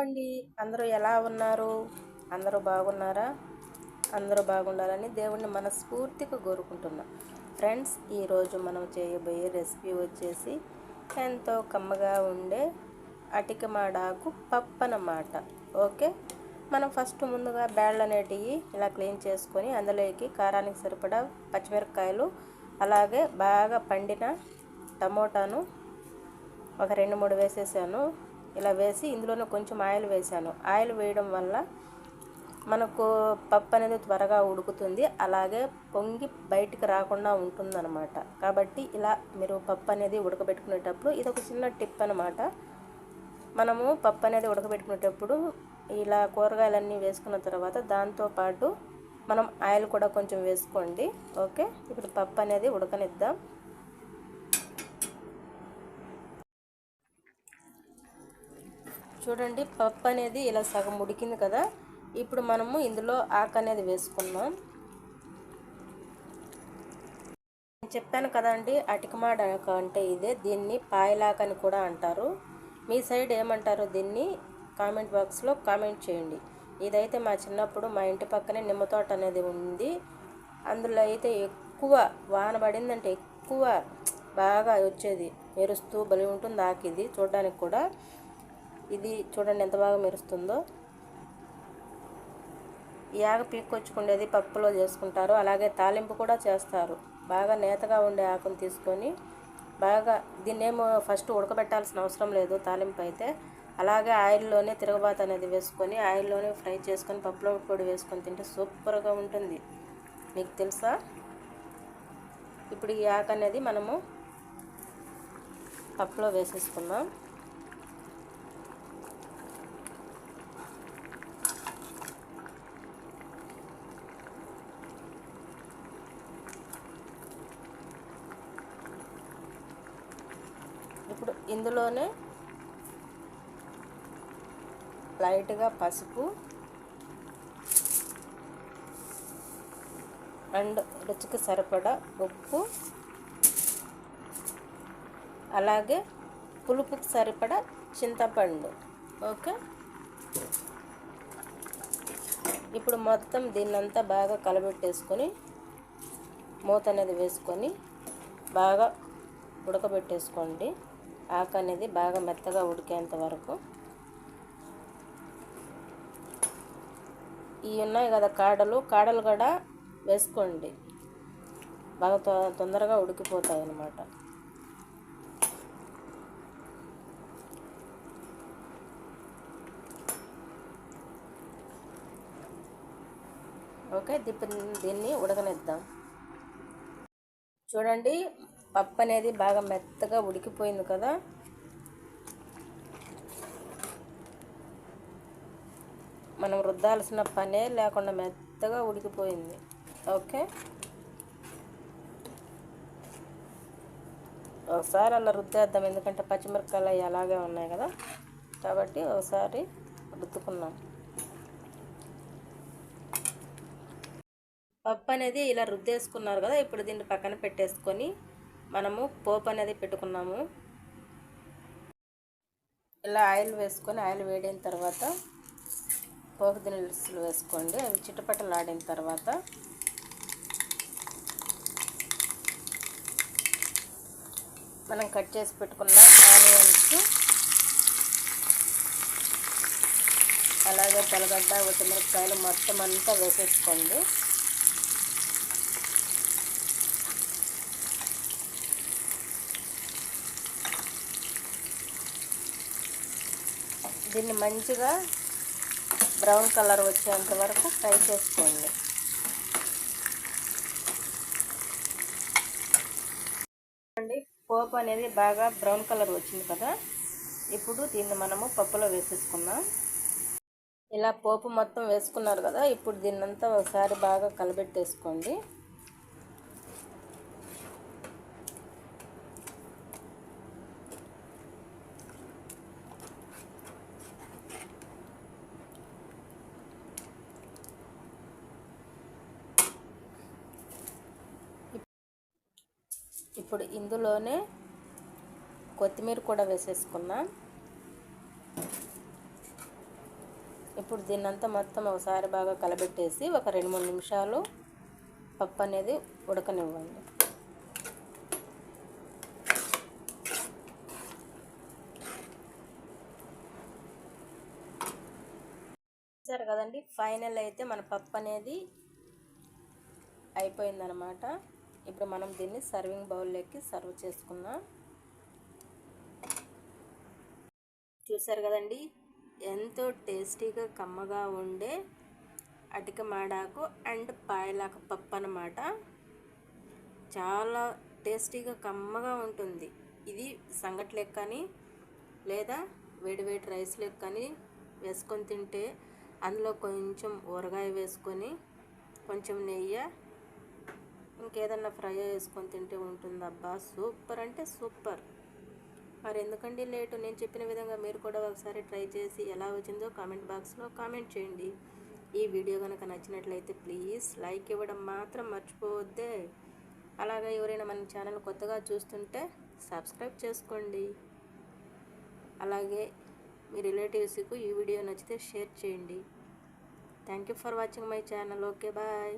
అండి అందరూ ఎలా ఉన్నారు? అందరూ బాగున్నారా? అందరూ బాగుండాలని దేవుణ్ణి మనస్ఫూర్తిగా కోరుకుంటున్నాం. ఫ్రెండ్స్ ఈరోజు మనం చేయబోయే రెసిపీ వచ్చేసి ఎంతో కమ్మగా ఉండే అటిక మాడాకు పప్పు అన్నమాట ఓకే? మనం ఫస్ట్ ముందుగా బ్యాళ్ళు అనేటివి ఇలా క్లీన్ చేసుకొని అందులోకి కారానికి సరిపడా పచ్చిమిరపకాయలు అలాగే బాగా పండిన టమోటాను ఒక రెండు మూడు వేసేసాను. ఇలా వేసి ఇందులోనే కొంచెం ఆయిల్ వేసాను. ఆయిల్ వేయడం వల్ల మనకు పప్పు అనేది త్వరగా ఉడుకుతుంది. అలాగే పొంగి బయటికి రాకుండా ఉంటుందన్నమాట. కాబట్టి ఇలా మీరు పప్పు అనేది ఉడకబెట్టుకునేటప్పుడు ఇది ఒక చిన్న టిప్ అనమాట మనము పప్పు అనేది ఉడకబెట్టుకునేటప్పుడు ఇలా కూరగాయలన్నీ వేసుకున్న తర్వాత దాంతోపాటు మనం ఆయిల్ కూడా కొంచెం వేసుకోండి. ఓకే? ఇప్పుడు పప్పు అనేది ఉడకనిద్దాం. చూడండి పప్పు అనేది ఇలా సగం ఉడికింది కదా. ఇప్పుడు మనము ఇందులో ఆకు అనేది వేసుకున్నాం నేను చెప్పాను కదండి అటికమాడ అంటే ఇదే. దీన్ని పాయలాక్ అని కూడా అంటారు. మీ సైడ్ ఏమంటారో దీన్ని కామెంట్ బాక్స్లో కామెంట్ చేయండి. ఇదైతే మా చిన్నప్పుడు మా ఇంటి పక్కనే నిమ్మ తోట అనేది ఉంది. అందులో అయితే ఎక్కువ వాన పడిందంటే ఎక్కువ బాగా వచ్చేది. మెరుస్తూ బలి ఉంటుంది ఆకు ఇది చూడడానికి కూడా. ఇది చూడండి ఎంత బాగా మెరుస్తుందో. యాగ ఆగ పీక్కొచ్చుకుండేది పప్పులో చేసుకుంటారు. అలాగే తాలింపు కూడా చేస్తారు. బాగా నేతగా ఉండే ఆకును తీసుకొని బాగా దీన్నేమో ఫస్ట్ ఉడకబెట్టాల్సిన అవసరం లేదు తాలింపు అయితే. అలాగే ఆయిల్లోనే తిరగబాత అనేది వేసుకొని ఆయిల్లోనే ఫ్రై చేసుకొని పప్పులో పొడి వేసుకొని తింటే సూపర్గా ఉంటుంది. మీకు తెలుసా? ఇప్పుడు ఈ ఆకు అనేది మనము పప్పులో వేసేసుకుందాం. ఇప్పుడు ఇందులోనే లైట్గా పసుపు అండ్ రుచికి సరిపడా ఉప్పు అలాగే పులుపుకి సరిపడా చింతపండు. ఓకే? ఇప్పుడు మొత్తం దీన్నంతా బాగా కలబెట్టేసుకొని మూత అనేది వేసుకొని బాగా ఉడకబెట్టేసుకోండి. ఆకు అనేది బాగా మెత్తగా ఉడికేంత వరకు. ఇవి ఉన్నాయి కదా కాడలు. కాడలు కూడా వేసుకోండి. బాగా తొందరగా ఉడికిపోతాయి అన్నమాట ఓకే దిప్పు దీన్ని ఉడకనిద్దాం. చూడండి పప్పు అనేది బాగా మెత్తగా ఉడికిపోయింది కదా. మనం రుద్దాల్సిన పనే లేకుండా మెత్తగా ఉడికిపోయింది. ఓకే? ఒకసారి అలా రుద్దేద్దాం ఎందుకంటే పచ్చిమిరపకాయలు అవి అలాగే ఉన్నాయి కదా. కాబట్టి ఒకసారి రుద్దుకున్నాం పప్పు అనేది ఇలా రుద్దేసుకున్నారు కదా ఇప్పుడు దీన్ని పక్కన పెట్టేసుకొని మనము పోపు అనేది పెట్టుకున్నాము. ఇలా ఆయిల్ వేసుకొని ఆయిల్ వేడిన తర్వాత పోపు దినుసులు వేసుకోండి. అవి చిట్టపట్టలు ఆడిన తర్వాత మనం కట్ చేసి పెట్టుకున్న ఆనియన్స్ అలాగే తెల్లగడ్డ ఉత్తమిరపకాయలు మొత్తం అంతా వేసేసుకోండి. దీన్ని మంచిగా బ్రౌన్ కలర్ వచ్చేంత వరకు ఫ్రై చేసుకోండి. పోపు అనేది బాగా బ్రౌన్ కలర్ వచ్చింది కదా? ఇప్పుడు దీన్ని మనము పప్పులో వేసేసుకుందాం. ఇలా పోపు మొత్తం వేసుకున్నారు కదా? ఇప్పుడు దీన్నంతా ఒకసారి బాగా కలబెట్టేసుకోండి. ఇప్పుడు ఇందులోనే కొత్తిమీర కూడా వేసేసుకున్నాం. ఇప్పుడు దీన్నంతా మొత్తం ఒకసారి బాగా కలబెట్టేసి ఒక రెండు మూడు నిమిషాలు పప్పు అనేది ఉడకనివ్వండి. సరే కదండి ఫైనల్ అయితే మన పప్పు అనేది అయిపోయిందనమాట ఇప్పుడు మనం దీన్ని సర్వింగ్ బౌల్లోకి సర్వ్ చేసుకుందాం. చూసారు కదండి? ఎంతో టేస్టీగా కమ్మగా ఉండే అటిక మాడాకు అండ్ పాయలాక పప్పు అనమాట చాలా టేస్టీగా కమ్మగా ఉంటుంది. ఇది సంగటి కానీ లేదా వేడివేడి రైస్ లెక్కని వేసుకొని తింటే అందులో కొంచెం ఊరగాయ వేసుకొని కొంచెం నెయ్యి ఇంకేదన్నా ఫ్రై వేసుకొని తింటే ఉంటుందబ్బా. సూపర్ అంటే సూపర్. మరి ఎందుకండి లేటు? నేను చెప్పిన విధంగా మీరు కూడా ఒకసారి ట్రై చేసి ఎలా వచ్చిందో కామెంట్ బాక్స్లో కామెంట్ చేయండి. ఈ వీడియో కనుక నచ్చినట్లయితే ప్లీజ్ లైక్ ఇవ్వడం మాత్రం మర్చిపోవద్దే. అలాగే ఎవరైనా మన ఛానల్ కొత్తగా చూస్తుంటే సబ్స్క్రైబ్ చేసుకోండి. అలాగే మీ రిలేటివ్స్కు ఈ వీడియో నచ్చితే షేర్ చేయండి. Thank you for watching my channel. Okay bye.